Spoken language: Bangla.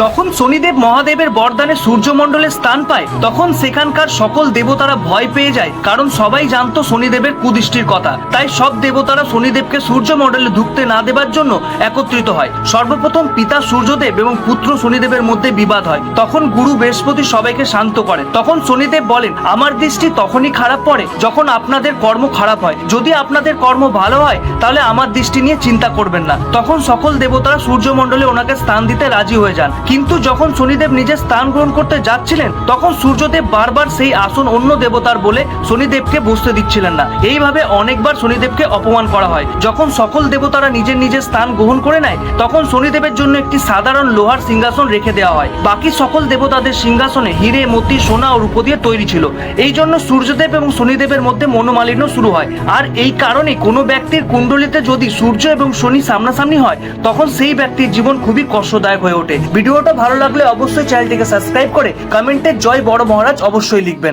যখন শনিদেব মহাদেবের বরদানে সূর্যমণ্ডলে স্থান পায়, তখন সেখানকার সকল দেবতারা ভয় পেয়ে যায়, কারণ সবাই জানতো শনিদেবের কুদৃষ্টির কথা। তাই সব দেবতারা শনিদেবকে সূর্যমণ্ডলে ঢুকতে না দেবার জন্য একত্রিত হয়। সর্বপ্রথম পিতা সূর্যদেব এবং পুত্র শনিদেবের মধ্যে বিবাদ হয়। তখন গুরু বৃহস্পতি সবাইকে শান্ত করে তখন শনিদেব বলেন, আমার দৃষ্টি তখনই খারাপ পড়ে যখন আপনাদের কর্ম খারাপ হয়। যদি আপনাদের কর্ম ভালো হয়, তাহলে আমার দৃষ্টি নিয়ে চিন্তা করবেন না। তখন সকল দেবতারা সূর্যমণ্ডলে ওনাকে স্থান দিতে রাজি হয়ে যান। কিন্তু যখন শনিদেব নিজের স্থান গ্রহণ করতে যাচ্ছিলেন, তখন সূর্যদেব বারবার সেই আসন অন্য দেবতার বলে শনিদেবকে বসতে দিচ্ছিলেন না। এইভাবে অনেকবার শনিদেবকে অপমান করা হয়। যখন সকল দেবতারা নিজের নিজের স্থান গ্রহণ করে নেয়, তখন শনিদেবের জন্য একটি সাধারণ লোহার সিংহাসন রেখে দেওয়া হয়। বাকি সকল দেবতাদের সিংহাসনে হিরে, মতি, সোনা ও রূপো দিয়ে তৈরি ছিল। এই জন্য সূর্যদেব এবং শনিদেবের মধ্যে মনোমালিন্য শুরু হয়। আর এই কারণে কোনো ব্যক্তির কুণ্ডলিতে যদি সূর্য এবং শনি সামনাসামনি হয়, তখন সেই ব্যক্তির জীবন খুবই কষ্টদায়ক হয়ে ওঠে। ভিডিওটা ভালো লাগলে অবশ্যই চ্যানেলটিকে সাবস্ক্রাইব করে কমেন্টে জয় বড় মহারাজ অবশ্যই লিখবেন।